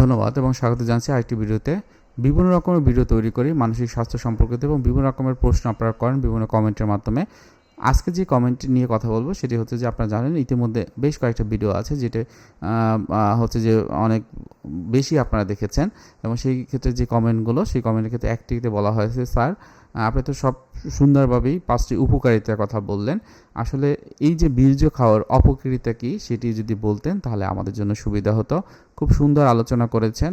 ধন্যবাদ এবং স্বাগত জানাচ্ছি আরেকটি ভিডিওতে। বিভিন্ন রকমের ভিডিও তৈরি করি, মানসিক স্বাস্থ্য সম্পর্কিত এবং বিভিন্ন রকমের প্রশ্ন আপনারা করেন বিভিন্ন কমেন্টের মাধ্যমে। আজকে যে কমেন্ট নিয়ে কথা বলব সেটি হচ্ছে যে আপনারা জানেন ইতিমধ্যে বেশ কয়েকটা ভিডিও আছে যেটা হচ্ছে যে অনেক বেশি আপনারা দেখেছেন এবং সেই ক্ষেত্রে যে কমেন্টগুলো, সেই কমেন্টের ক্ষেত্রে একটিতে বলা হয়েছে, স্যার, আপনি তো সব সুন্দরভাবেই পাঁচটি উপকারিতার কথা বললেন। আসলে এই যে বীর্য খাওয়ার অপকারিতা কি সেটি যদি বলতেন, তাহলে আমাদের জন্য সুবিধা হতো। খুব সুন্দর আলোচনা করেছেন।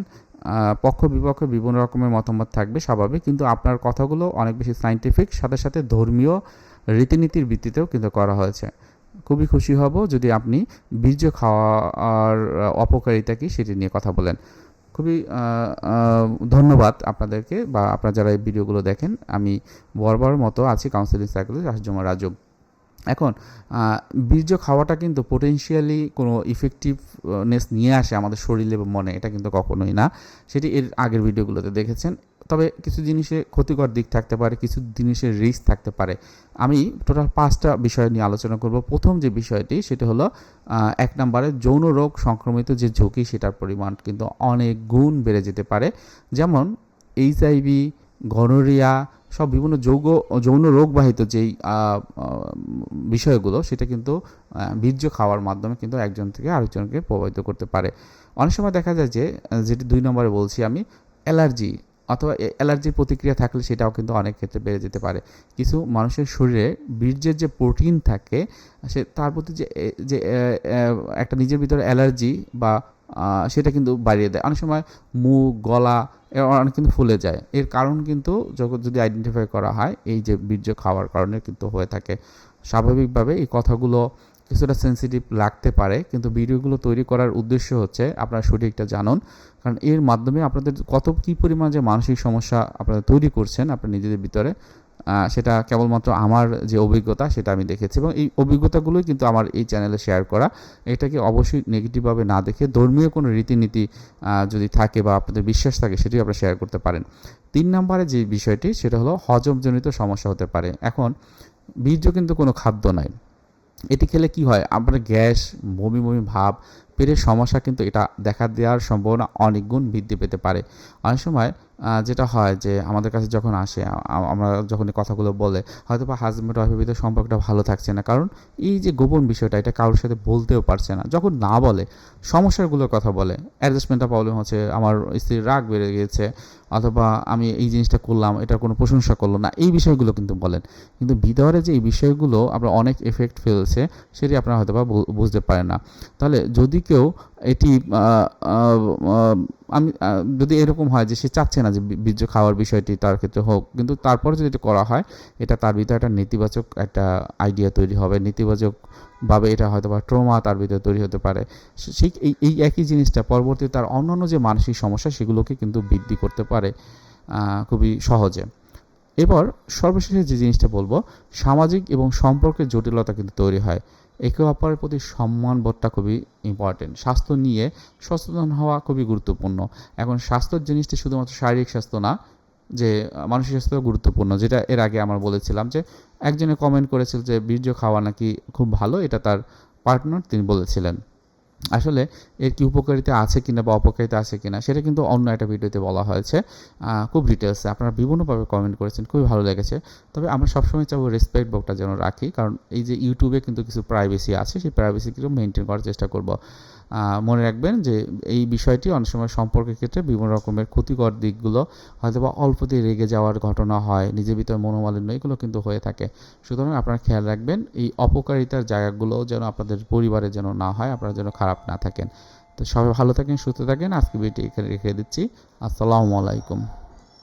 পক্ষ বিপক্ষ বিভিন্ন রকমের মতামত থাকবে স্বাভাবিক, কিন্তু আপনার কথাগুলো অনেক বেশি সাইন্টিফিক সাথে সাথে ধর্মীয় রীতিনীতির ভিত্তিতেও কিন্তু করা হয়েছে। খুবই খুশি হব যদি আপনি বীর্য খাওয়ার অপকারিতা কি সেটি নিয়ে কথা বলেন। খুবই ধন্যবাদ আপনাদেরকে বা আপনারা যারা এই ভিডিওগুলো দেখেন, আমি বরাবর মতো আছি কাউন্সিলিং সাইকোলজি রাজজমা রাজু। এখন বীর্য খাওয়াটা কিন্তু পোটেনশিয়ালি কোনো ইফেক্টিভনেস নিয়ে আসে আমাদের শরীরে এবং মনে, এটা কিন্তু কখনোই না। সেটি এর আগের ভিডিওগুলোতে দেখেছেন। তবে কিছু জিনিসে ক্ষতিকর দিক থাকতে পারে, কিছু জিনিসের রিস্ক থাকতে পারে। আমি টোটাল পাঁচটা বিষয় নিয়ে আলোচনা করব। প্রথম যে বিষয়টি, সেটা হলো এক নম্বরে যৌন রোগ সংক্রমিত যে ঝুঁকি, সেটার পরিমাণ কিন্তু অনেক গুণ বেড়ে যেতে পারে। যেমন এইচআইভি গনোরিয়া সব বিভিন্ন যৌগ, যৌন রোগবাহিত যেই বিষয়গুলো, সেটা কিন্তু বীর্য খাওয়ার মাধ্যমে কিন্তু একজন থেকে আরেকজনকে প্রভাবিত করতে পারে। অনেক সময় দেখা যায় যে, যেটি দুই নম্বরে বলছি আমি, অ্যালার্জি অথবা অ্যালার্জির প্রতিক্রিয়া থাকলে সেটাও কিন্তু অনেক ক্ষেত্রে বেড়ে যেতে পারে। কিছু মানুষের শরীরে বীর্যের যে প্রোটিন থাকে, সে, তার প্রতি যে যে একটা নিজের ভিতরে অ্যালার্জি বা সেটা কিন্তু বাড়িয়ে দেয়। অনেক সময় মুখ, গলা অনেক কিন্তু ফুলে যায়। এর কারণ কিন্তু যখন যদি আইডেন্টিফাই করা হয়, এই যে বীর্য খাওয়ার কারণে কিন্তু হয়ে থাকে। স্বাভাবিকভাবে এই কথাগুলো কিছুটা সেন্সিটিভ লাগতে পারে, কিন্তু ভিডিওগুলো তৈরি করার উদ্দেশ্য হচ্ছে আপনারা সঠিকটা জানুন। কারণ এর মাধ্যমে আপনাদের কত, কী পরিমাণ যে মানসিক সমস্যা আপনারা তৈরি করছেন আপনার নিজেদের ভিতরে সেটা কেবলমাত্র আমার যে অভিজ্ঞতা সেটা আমি দেখেছি এবং এই অভিজ্ঞতাগুলোই কিন্তু আমার এই চ্যানেলে শেয়ার করা। এটাকে অবশ্যই নেগেটিভভাবে না দেখে ধর্মীয় কোনো রীতিনীতি যদি থাকে বা আপনাদের বিশ্বাস থাকে সেটি আপনারা শেয়ার করতে পারেন। তিন নম্বরে যে বিষয়টি সেটা হলো হজমজনিত সমস্যা হতে পারে। এখন, বীর্য কিন্তু কোনো খাদ্য নয়। এটি খেলে কি হয়? আপনার গ্যাস, বমি বমি ভাব, পেটের সমস্যা কিন্তু এটা দেখা দেওয়ার সম্ভাবনা অনেক গুণ বৃদ্ধি পেতে পারে। অনেক সময় যেটা হয় যে আমাদের কাছে যখন আসে আমরা যখন এই কথাগুলো বলে হয়তো বা হাজব্যান্ড ওয়াইফের ভিতরে সম্পর্কটা ভালো থাকছে না। কারণ এই যে গোপন বিষয়টা, এটা কারোর সাথে বলতেও পারছে না। যখন না বলে, সমস্যাগুলোর কথা বলে অ্যাডজাস্টমেন্টটা প্রবলেম হচ্ছে, আমার স্ত্রীর রাগ বেড়ে গিয়েছে অথবা আমি এই জিনিসটা করলাম, এটার কোনো প্রশংসা করল না, এই বিষয়গুলো কিন্তু বলেন। কিন্তু ভিতরে যে এই বিষয়গুলো আপনার অনেক এফেক্ট ফেলছে, সেটি আপনারা হয়তো বা, বুঝতে পারেন না। তাহলে যদি কেউ এটি আমি যদি এরকম হয় যে সে চাচ্ছে না যে বীর্য খাওয়ার বিষয়টি তার ক্ষেত্রে হোক, কিন্তু তারপরে যদি এটা করা হয়, এটা তার ভিতরে একটা নেতিবাচক একটা আইডিয়া তৈরি হবে নেতিবাচক ভাবে এটা হয়তো বা ট্রমা তার ভিতরে তৈরি হতে পারে। সেই এই এই একই জিনিসটা পরবর্তীতে তার অন্যান্য যে মানসিক সমস্যা সেগুলোকে কিন্তু বৃদ্ধি করতে পারে খুবই সহজে। এবার সর্বশেষে যে জিনিসটা বলব, সামাজিক এবং সম্পর্কের জটিলতা কিন্তু তৈরি হয়। একে অপরের প্রতি সম্মান বোধটা খুবই ইম্পর্টেন্ট স্বাস্থ্য নিয়ে সচেতন হওয়া খুবই গুরুত্বপূর্ণ। এখন স্বাস্থ্যের জিনিসটি শুধুমাত্র শারীরিক স্বাস্থ্য না, যে মানসিক স্বাস্থ্য গুরুত্বপূর্ণ, যেটা এর আগে আমরা বলেছিলাম যে একজনে কমেন্ট করেছিল যে বীর্য খাওয়া নাকি খুব ভালো, এটা তার পার্টনার তিনি বলেছিলেন। আসলে এর কি উপকারিতা আছে কিনা বা অপকারিতা আছে কিনা, সেটা কিন্তু অন্য একটা ভিডিওতে বলা হয়েছে। খুব ডিটেলসে আপনারা বিভিন্নভাবে কমেন্ট করেছেন, খুবই ভালো লেগেছে। তবে আমরা সবসময় চাবো রেসপেক্ট বকটা যেন রাখি, কারণ এই যে ইউটিউবে কিন্তু কিছু প্রাইভেসি আছে, সেই প্রাইভেসি কিন্তু মেনটেন করার চেষ্টা করব। মনে রাখবেন যে এই বিষয়টি অনেক সময় সম্পর্কের ক্ষেত্রে বিভিন্ন রকমের ক্ষতিকর দিকগুলো হয়তো বা অল্পতেই রেগে যাওয়ার ঘটনা হয়, নিজের ভিতরে মনোমালিন্য, এগুলো কিন্তু হয়ে থাকে। সুতরাং আপনারা খেয়াল রাখবেন, এই অপকারিতার জায়গাগুলো যেন আপনাদের পরিবারে যেন না হয়, আপনারা যেন খারাপ না থাকেন। তো সবাই ভালো থাকেন, সুস্থ থাকেন। আজকে ভিডিওটি এখানে রেখে দিচ্ছি। আসসালামু আলাইকুম।